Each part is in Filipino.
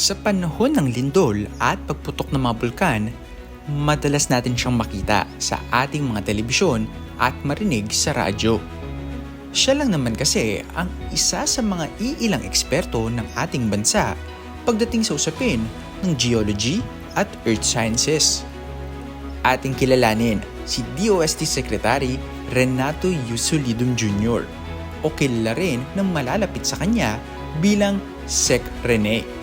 Sa panahon ng lindol at pagputok ng mga bulkan, madalas natin siyang makita sa ating mga telebisyon at marinig sa radyo. Siya lang naman kasi ang isa sa mga iilang eksperto ng ating bansa pagdating sa usapin ng geology at earth sciences. Ating kilalanin si DOST Secretary Renato Yusulidum Jr. o kilala rin ng malalapit sa kanya bilang Sec Rene.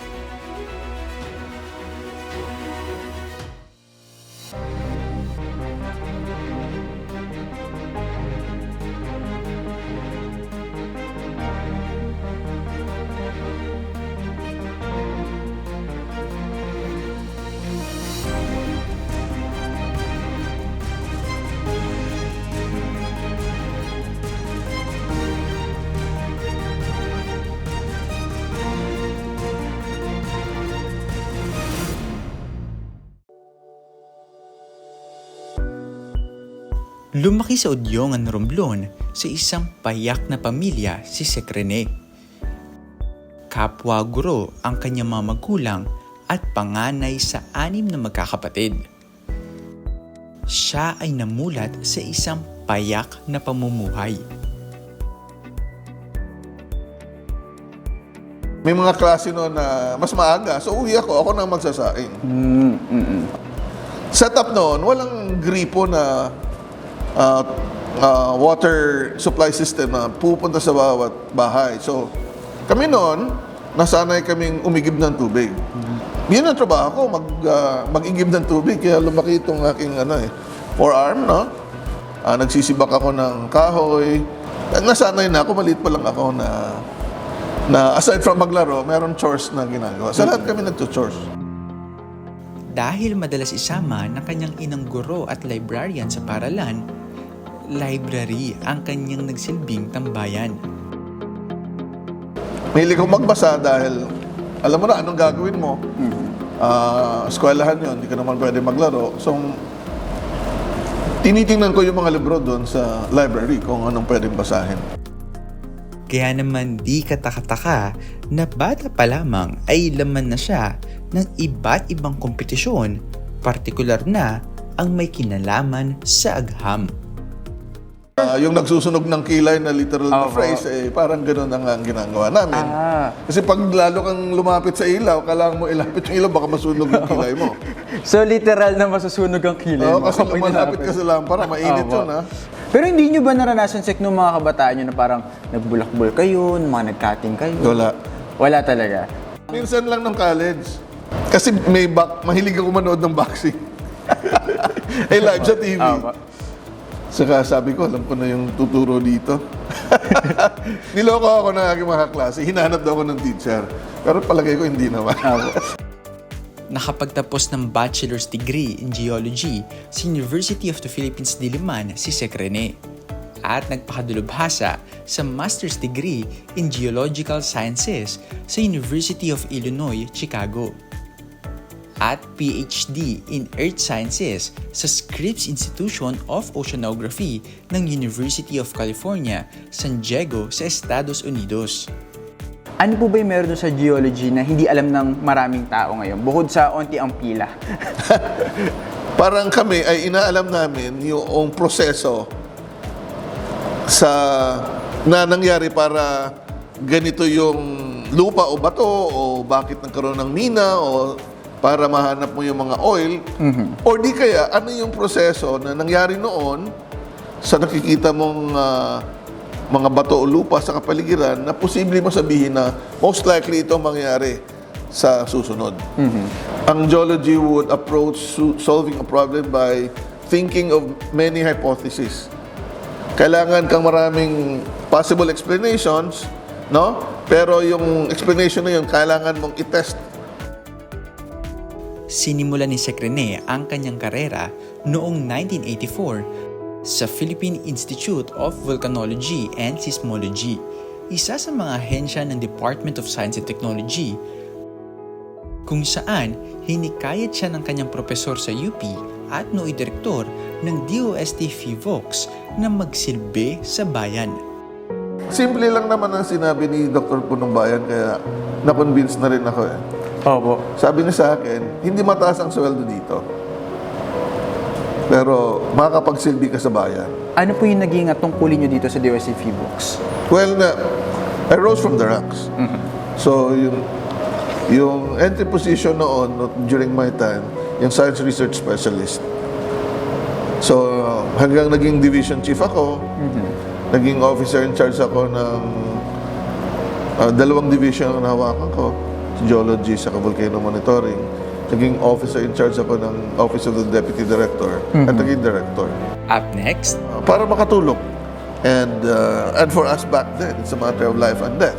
Lumaki sa Udyongan, Romblon sa isang payak na pamilya si Rene. Kapwa guro ang kanyang mga magulang at panganay sa anim na magkakapatid. Siya ay namulat sa isang payak na pamumuhay. May mga klase noon na mas maaga. So uwi ako, ako nang magsasaing. Mm, mm, mm. Setup noon, walang gripo na ah, ah, water supply system na pupunta sa bawat bahay. So kami noon, nasanay kaming umigib ng tubig. Yun ang trabaho ko, mag, ah, mag-igib ng tubig. Kaya lumaki itong aking ano, eh, forearm, no? Ah, nagsisibak ako ng kahoy. Nasanay na ako, maliit pa lang ako na na aside from maglaro, meron chores na ginagawa. Sa lahat kami nagto-chores. Dahil madalas isama ng kanyang inang guro at librarian sa paralan, library ang kanyang nagsilbing tambayan. Mahilig ko magbasa dahil alam mo na anong gagawin mo. Ah, eskwelahan yun, hindi ka naman pwede maglaro. So, tinitingnan ko yung mga libro doon sa library kung anong pwedeng basahin. Kaya naman di katakataka na bata pa lamang ay laman na siya ng iba't ibang kompetisyon, partikular na ang may kinalaman sa agham. Ah, yung nagsusunog ng kilay na literal na Opo. phrase, eh, parang ganun ang, ang ginagawa namin. Ah. Kasi pag lalo kang lumapit sa ilaw, kailangan mo ilapit yung ilaw, baka masunog yung kilay mo. So literal na masusunog ang kilay Oo, mo kasi kapag lumalapit ka sa lampara, mainit Opo. yun ha. Pero hindi nyo ba naranasan sek nung mga kabataan nyo na parang nagbulakbol kayo, nung mga nagkating kayo? Wala. Wala talaga. Minsan lang ng college. Kasi may back, mahilig ako manood ng boxing. eh, live sa TV. Opo. Saka sabi ko, alam ko na yung tuturo dito. Niloko ako ng aking mga klase. Hinanap daw ako ng teacher. Pero palagay ko hindi naman. Nakapagtapos ng bachelor's degree in geology sa University of the Philippines Diliman si Sec Rene at nagpakadulubhasa sa master's degree in geological sciences sa University of Illinois, Chicago at PhD in Earth Sciences sa Scripps Institution of Oceanography ng University of California, San Diego sa Estados Unidos. Ano po ba yung meron sa geology na hindi alam ng maraming tao ngayon? Bukod sa onti ang pila. Parang kami ay inaalam namin yung proseso sa na nangyari para ganito yung lupa o bato o bakit nagkaroon ng mina o para mahanap mo yung mga oil o di kaya ano yung proseso na nangyari noon sa nakikita mong ah, mga bato o lupa sa kapaligiran na posible mo sabihin na most likely ito mangyari sa susunod. Ang geology would approach solving a problem by thinking of many hypotheses. Kailangan kang maraming possible explanations, no? Pero yung explanation na yun, kailangan mong i-test Sinimulan ni Sec Rene ang kanyang karera noong 1984 sa Philippine Institute of Volcanology and Seismology, isa sa mga ahensya ng Department of Science and Technology kung saan hinikayat siya ng kanyang profesor sa UP at nooy direktor ng DOST FIVOX na magsilbi sa bayan. Simple lang naman ang sinabi ni Dr. Punong Bayan, kaya na-convince na rin ako eh. Opo. Sabi niya sa akin, hindi mataas ang sweldo dito. Pero makakapagsilbi ka sa bayan. Ano po yung naging uh, tungkulin nyo dito sa DOST Books? Well, na, I rose from the ranks. So, yung, yung entry position noon, no- during my time, yung science research specialist. So, hanggang naging division chief ako, naging officer in charge ako ng ah, dalawang division ang nahawakan ko, geology sa volcano monitoring. Naging officer in charge ako ng Office of the Deputy Director at naging director. Up next, Uh, para makatulong. And, uh, and for us back then, it's a matter of life and death.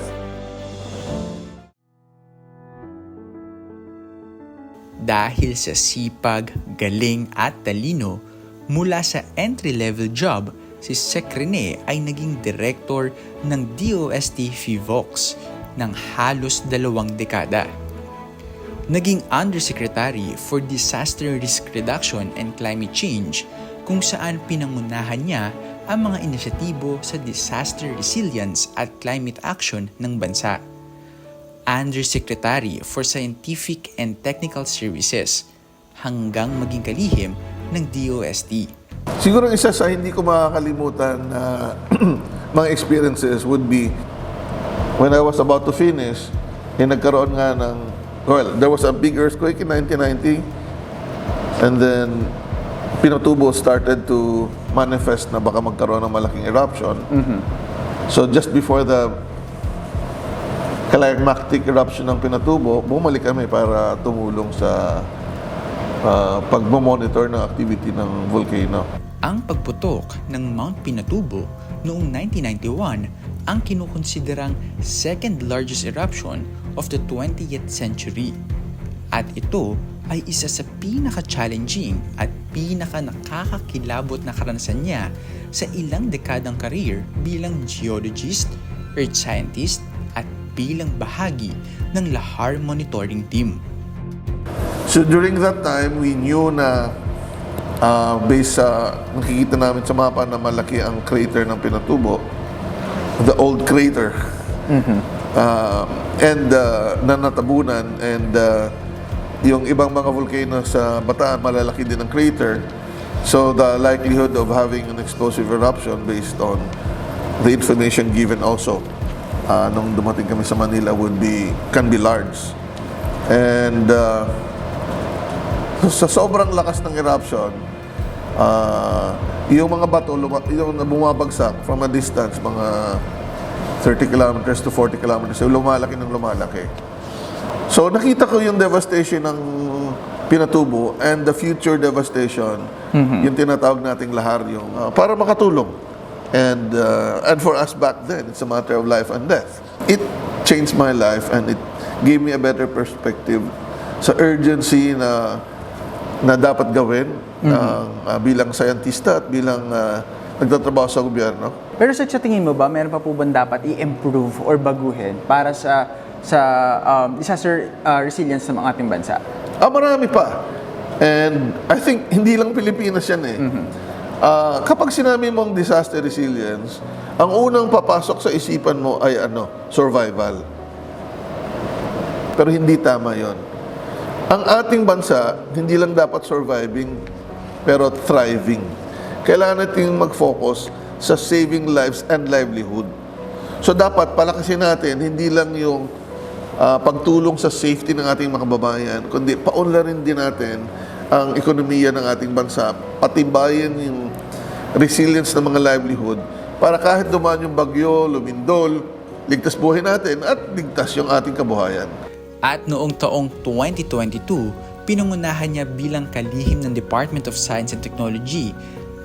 dahil sa sipag, galing at talino, mula sa entry-level job, si Sec Rene ay naging director ng DOST FIVOX ng halos dalawang dekada. Naging Undersecretary for Disaster Risk Reduction and Climate Change kung saan pinangunahan niya ang mga inisyatibo sa disaster resilience at climate action ng bansa. Undersecretary for Scientific and Technical Services hanggang maging kalihim ng DOST. Siguro isa sa hindi ko makakalimutan na mga experiences would be when I was about to finish, eh, nagkaroon nga ng, well, there was a big earthquake in 1990 and then Pinatubo started to manifest na baka magkaroon ng malaking eruption. So just before the climactic eruption ng Pinatubo, bumalik kami para tumulong sa uh, pagmamonitor ng activity ng volcano. Ang pagputok ng Mount Pinatubo noong 1991 ang kinukonsiderang second largest eruption of the 20th century. At ito ay isa sa pinaka-challenging at pinaka-nakakakilabot na karanasan niya sa ilang dekadang career bilang geologist, earth scientist, at bilang bahagi ng Lahar Monitoring Team. So during that time, we knew na uh, based sa nakikita namin sa mapa na malaki ang crater ng Pinatubo, the old crater, uh, and uh, na natabunan and uh, yung ibang mga volcano sa Bataan, malalaki din ang crater. So the likelihood of having an explosive eruption based on the information given also uh, nung dumating kami sa Manila would be can be large. And uh, sa sobrang lakas ng eruption, ah, yung mga bato, luma- yung bumabagsak from a distance, mga 30 kilometers to 40 kilometers, yung lumalaki ng lumalaki. So nakita ko yung devastation ng Pinatubo and the future devastation, yung tinatawag nating lahar, yung ah, para makatulong. And uh, and for us back then, it's a matter of life and death. It changed my life and it gave me a better perspective sa urgency na na dapat gawin ang, ah, bilang scientista at bilang ah, nagtatrabaho sa gobyerno. Pero sa sa tingin mo ba, meron pa po ba dapat i-improve or baguhin para sa sa um, disaster uh, resilience ng ating bansa? Ah, marami pa. And I think hindi lang Pilipinas yan eh. Ah, kapag sinabi mong disaster resilience, ang unang papasok sa isipan mo ay ano, survival. Pero hindi tama yon. Ang ating bansa, hindi lang dapat surviving, pero thriving. Kailangan natin mag-focus sa saving lives and livelihood. So dapat palakasin natin, hindi lang yung ah, pagtulong sa safety ng ating mga kababayan, kundi paunlarin din natin ang ekonomiya ng ating bansa, patibayin yung resilience ng mga livelihood para kahit dumaan yung bagyo, lumindol, ligtas buhay natin at ligtas yung ating kabuhayan. At noong taong 2022, pinangunahan niya bilang kalihim ng Department of Science and Technology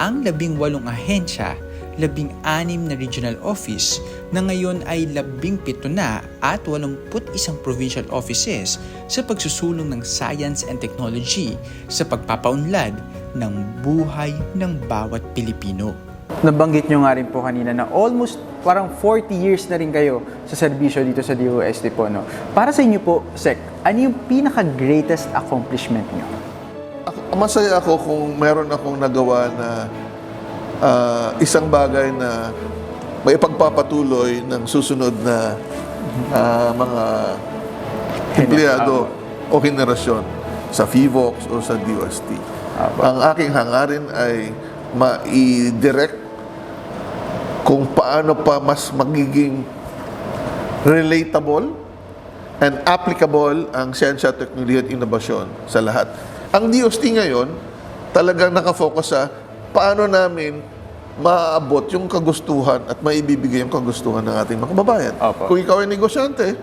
ang labing walong ahensya, labing anim na regional office na ngayon ay labing pito na at walumput isang provincial offices sa pagsusulong ng science and technology sa pagpapaunlad ng buhay ng bawat Pilipino. Nabanggit nyo nga rin po kanina na almost parang 40 years na rin kayo sa serbisyo dito sa DOST po. No? Para sa inyo po, Sec, ano yung pinaka-greatest accomplishment nyo? Ako, masaya ako kung meron akong nagawa na ah, isang bagay na may pagpapatuloy ng susunod na ah, mga empleyado o henerasyon sa FIVOX o sa DOST. Ang aking hangarin ay ma-direct kung paano pa mas magiging relatable and applicable ang siyensya, teknolohiya at inobasyon sa lahat. Ang DOST ngayon, talagang nakafocus sa paano namin maaabot yung kagustuhan at maibibigay yung kagustuhan ng ating mga kababayan. Opo. Kung ikaw ay negosyante,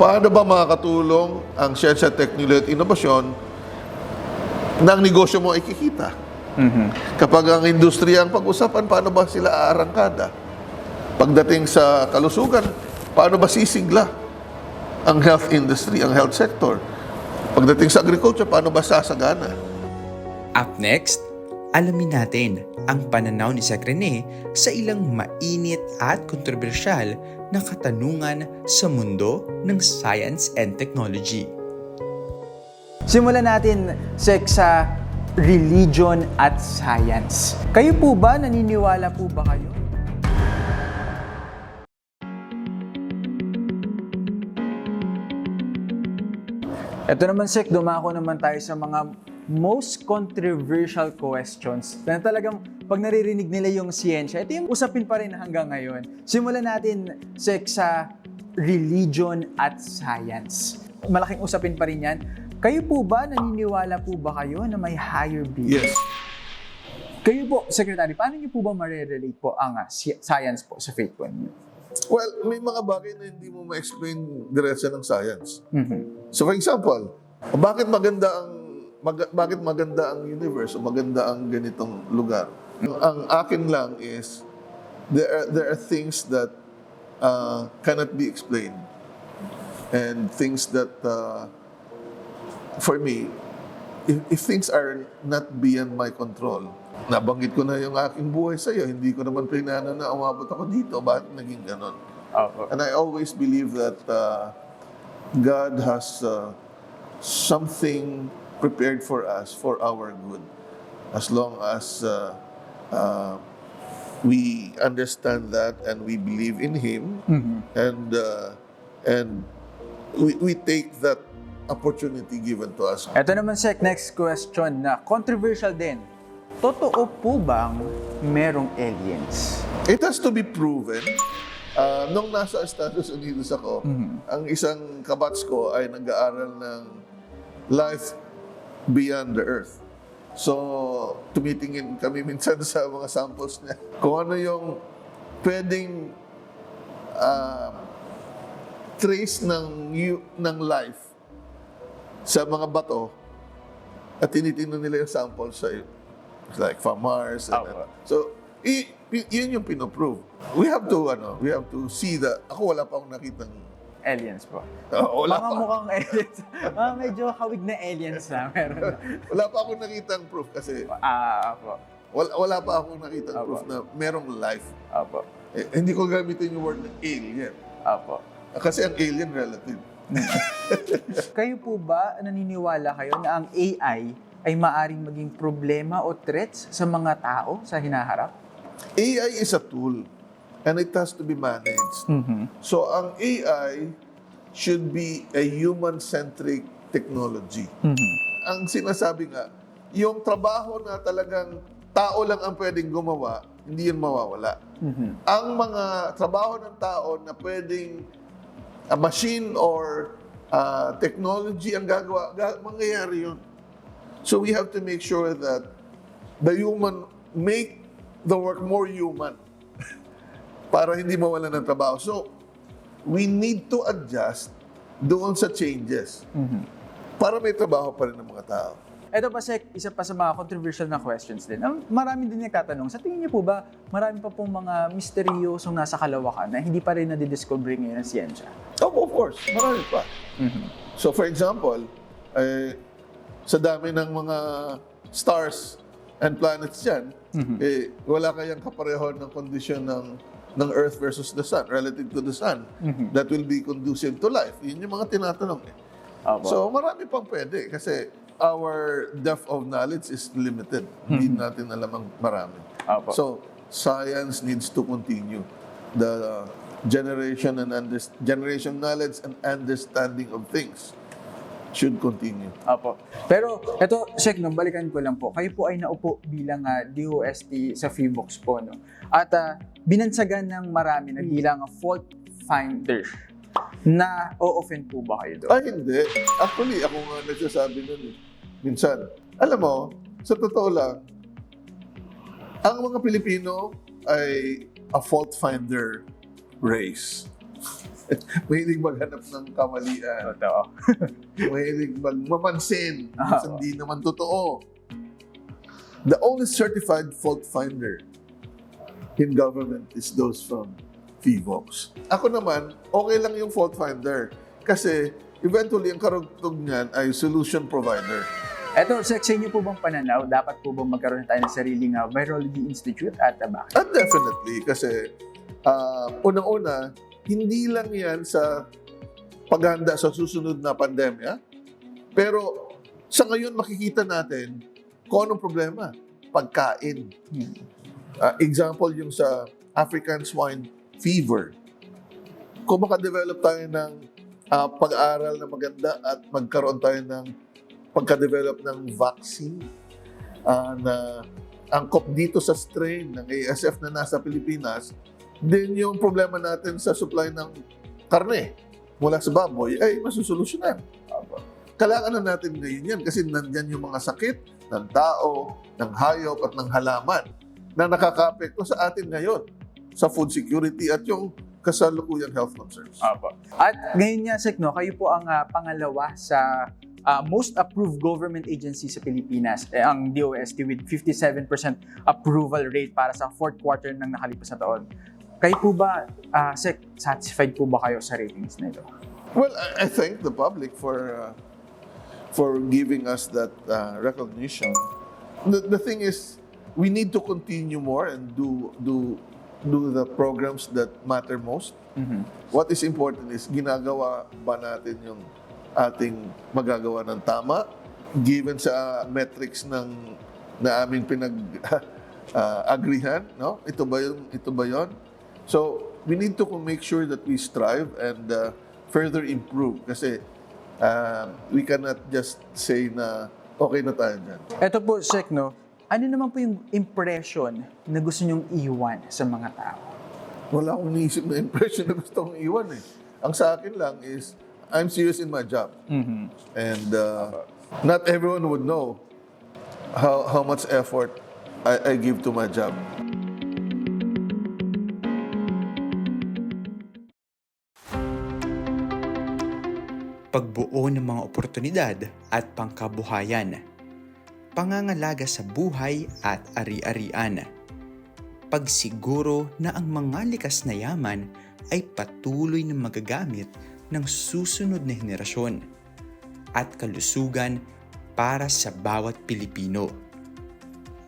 paano ba makakatulong ang siyensya, teknolohiya at inobasyon ang negosyo mo ay kikita? Kapag ang industriya ang pag-usapan, paano ba sila aarangkada? Pagdating sa kalusugan, paano ba sisigla ang health industry, ang health sector? Pagdating sa agriculture, paano ba sasagana? Up next, alamin natin ang pananaw ni Sec Rene sa ilang mainit at kontrobersyal na katanungan sa mundo ng science and technology. Simulan natin, Sek, sa religion at science. Kayo po ba, naniniwala po ba kayo? Ito naman, Sek, dumako naman tayo sa mga most controversial questions na talagang pag naririnig nila yung siyensya, ito yung usapin pa rin hanggang ngayon. Simulan natin, Sek, sa religion at science. Malaking usapin pa rin yan. Kayo po ba, naniniwala po ba kayo na may higher being? Yes. Kayo po, Secretary, paano niyo po ba marirelate po ang ah, science po sa faith po niyo? Well, may mga bagay na hindi mo ma-explain diretso ng science. Mhm. So for example, bakit maganda ang mag- bakit maganda ang universe o maganda ang ganitong lugar? Ang akin lang is there are, there are things that uh, cannot be explained and things that uh, for me if, if things are not beyond my control nabanggit ko na yung aking buhay sa iyo hindi ko naman pinana na umabot ako dito bakit naging ganon Opo. And I always believe that uh, God has uh, something prepared for us for our good, as long as uh, uh, we understand that and we believe in Him, and uh, and we, we take that opportunity given to us. Ito naman, Sek, next question na controversial din. Totoo po bang merong aliens? It has to be proven. Uh, nung nasa Estados Unidos ako, ang isang kabats ko ay nag-aaral ng life beyond the earth. So, tumitingin kami minsan sa mga samples niya. Kung ano yung pwedeng uh, trace ng, ng life sa mga bato at tinitingnan nila yung samples sa like from Mars. And, Apo. so, i- yun yung pinoprove. We have to, ano, we have to see that. Ako wala pa akong nakitang, Aliens po. Oh, wala Mga pa. mukhang aliens. Mga medyo hawig na aliens na meron. na. wala pa akong nakitang proof kasi Ah, apo. wala, wala pa akong nakitang Apo. proof na merong life. Apo. Eh, hindi ko gamitin yung word na alien. Apo. Kasi ang alien relative. Kayo po ba naniniwala kayo na ang AI ay maaring maging problema o threats sa mga tao sa hinaharap? AI is a tool and it has to be managed. Mhm. So ang AI should be a human-centric technology. Mhm. Ang sinasabi nga, yung trabaho na talagang tao lang ang pwedeng gumawa, hindi yun mawawala. Mhm. Ang mga trabaho ng tao na pwedeng a machine or uh, technology ang gagawa, ga- mangyayari yun. So we have to make sure that the human make the work more human para hindi mawalan ng trabaho. So, we need to adjust doon sa changes para may trabaho pa rin ng mga tao. Ito pa, Sek, isa pa sa mga controversial na questions din. Ang Marami din nagtatanong, sa tingin niyo po ba, marami pa pong mga misteryosong nasa kalawakan na hindi pa rin nadidiscover ngayon ng siyensya? Oh, of course, marami pa. So for example, eh, sa dami ng mga stars and planets dyan, eh, wala kayang kapareho ng kondisyon ng ng Earth versus the Sun, relative to the Sun, that will be conducive to life. Yun yung mga tinatanong. Eh. So marami pang pwede kasi our depth of knowledge is limited. Hindi natin alam ang marami. Opo. So science needs to continue the generation and under, generation knowledge and understanding of things. should continue. Opo. Pero ito, Sek, no, balikan ko lang po. Kayo po ay naupo bilang ah, DOST sa Freebox po. No? At ah, binansagan ng marami na bilang ah, fault finder na o-offend po ba kayo doon? Ah, hindi. Actually, ako nga nagsasabi nun eh. Minsan. Alam mo, sa totoo lang, ang mga Pilipino ay a fault finder race. Mahilig maghanap ng kamalian. Totoo. Mahilig magmamansin. Ah. Minsan di naman totoo. The only certified fault finder in government is those from FIVOX. Ako naman, okay lang yung fault finder. Kasi eventually, ang karugtog niyan ay solution provider. Ito, Sek, sa inyo po bang pananaw, dapat po bang magkaroon tayo ng sariling ah, Virology Institute at uh, bakit? At definitely, kasi ah, unang-una, hindi lang yan sa paghanda sa susunod na pandemya, pero sa ngayon makikita natin kung anong problema. Pagkain. Hmm. Ah, example yung sa African swine fever. Kung makadevelop tayo ng ah, pag-aaral na maganda at magkaroon tayo ng pagka-develop ng vaccine ah, na angkop dito sa strain ng ASF na nasa Pilipinas, din yung problema natin sa supply ng karne mula sa baboy ay masusolusyonan. Kailangan na natin ngayon yan kasi nandyan yung mga sakit ng tao, ng hayop at ng halaman na nakakapekto sa atin ngayon sa food security at yung kasalukuyang health concerns. Apo. At ngayon nga, Sek, no, kayo po ang ah, pangalawa sa ah, most approved government agency sa Pilipinas, eh, ang DOST with 57% approval rate para sa fourth quarter ng nakalipas na taon. Kayo po ba, ah, Sek, satisfied po ba kayo sa ratings na ito? Well, I, I thank the public for uh, for giving us that uh, recognition. The, the thing is, we need to continue more and do do do the programs that matter most. What is important is ginagawa ba natin yung ating magagawa ng tama given sa metrics ng na aming pinag ah, agrihan, no? Ito ba yung ito ba 'yon? So, we need to make sure that we strive and uh, further improve kasi uh, we cannot just say na okay na tayo dyan. Ito po, Sek, no, ano naman po yung impression na gusto nyong iwan sa mga tao? Wala akong naisip na impression na gusto kong iwan eh. Ang sa akin lang is, I'm serious in my job. And uh, not everyone would know how, how much effort I, I give to my job. pagbuo ng mga oportunidad at pangkabuhayan, pangangalaga sa buhay at ari-arian, pagsiguro na ang mga likas na yaman ay patuloy na magagamit ng susunod na henerasyon, at kalusugan para sa bawat Pilipino.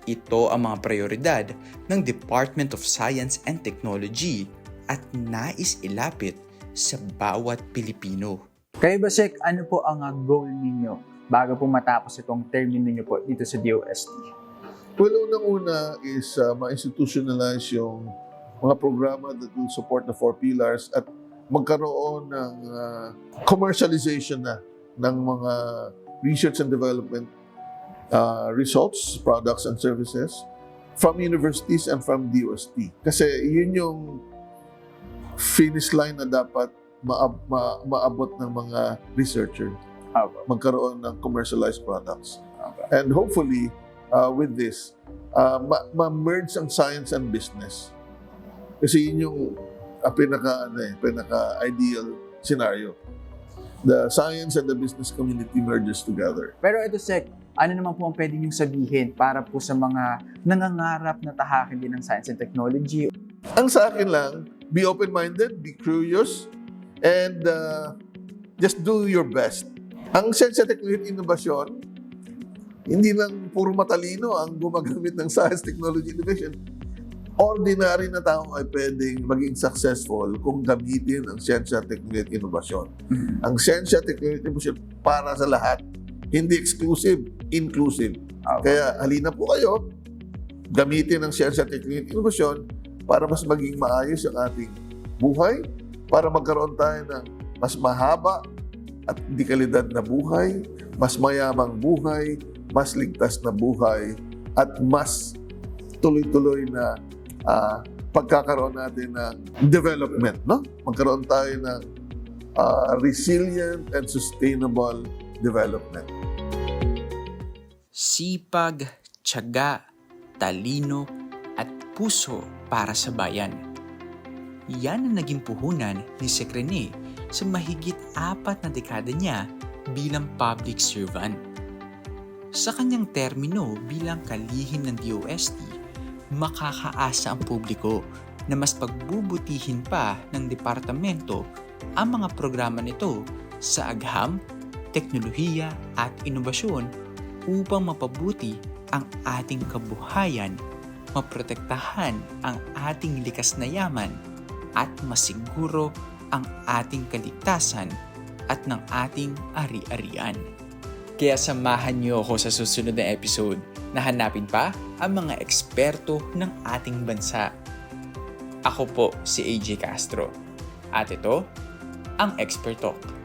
Ito ang mga prioridad ng Department of Science and Technology at nais ilapit sa bawat Pilipino. Kayo ba, Sek, ano po ang goal ninyo bago po matapos itong termino ninyo po dito sa DOST? Well, unang-una is uh, ma-institutionalize yung mga programa that will support the four pillars at magkaroon ng uh, commercialization na ng mga research and development uh, results, products and services from universities and from DOST. Kasi yun yung finish line na dapat maab- ma- maabot ng mga researcher Opo. magkaroon ng commercialized products. And hopefully, uh, with this, uh, ma- ma-merge ang science and business. Kasi yun yung uh, pinaka, ano eh, pinaka-ideal scenario. The science and the business community merges together. Pero ito, Sek, ano naman po ang pwede niyong sabihin para po sa mga nangangarap na tahakin din ng science and technology? Ang sa akin lang, be open-minded, be curious, and uh, just do your best. Ang science and technology innovation, hindi lang puro matalino ang gumagamit ng science technology innovation. Ordinary na tao ay pwedeng maging successful kung gamitin ang teknolohiya at innovasyon. Ang siyensya, teknolohiya at innovasyon para sa lahat. Hindi exclusive, inclusive. Opo. Kaya halina po kayo, gamitin ang teknolohiya at innovasyon para mas maging maayos ang ating buhay, para magkaroon tayo ng mas mahaba at dekalidad na buhay, mas mayamang buhay, mas ligtas na buhay, at mas tuloy-tuloy na ah, pagkakaroon natin ng development, no? Magkaroon tayo ng ah, resilient and sustainable development. Sipag, tiyaga, talino, at puso para sa bayan. Yan ang naging puhunan ni Rene sa mahigit apat na dekada niya bilang public servant. Sa kanyang termino bilang kalihim ng DOST, makakaasa ang publiko na mas pagbubutihin pa ng departamento ang mga programa nito sa agham, teknolohiya at inobasyon upang mapabuti ang ating kabuhayan, maprotektahan ang ating likas na yaman, at masiguro ang ating kaligtasan at ng ating ari-arian. Kaya samahan niyo ako sa susunod na episode na hanapin pa ang mga eksperto ng ating bansa. Ako po si AJ Castro. At ito, ang Expert Talk.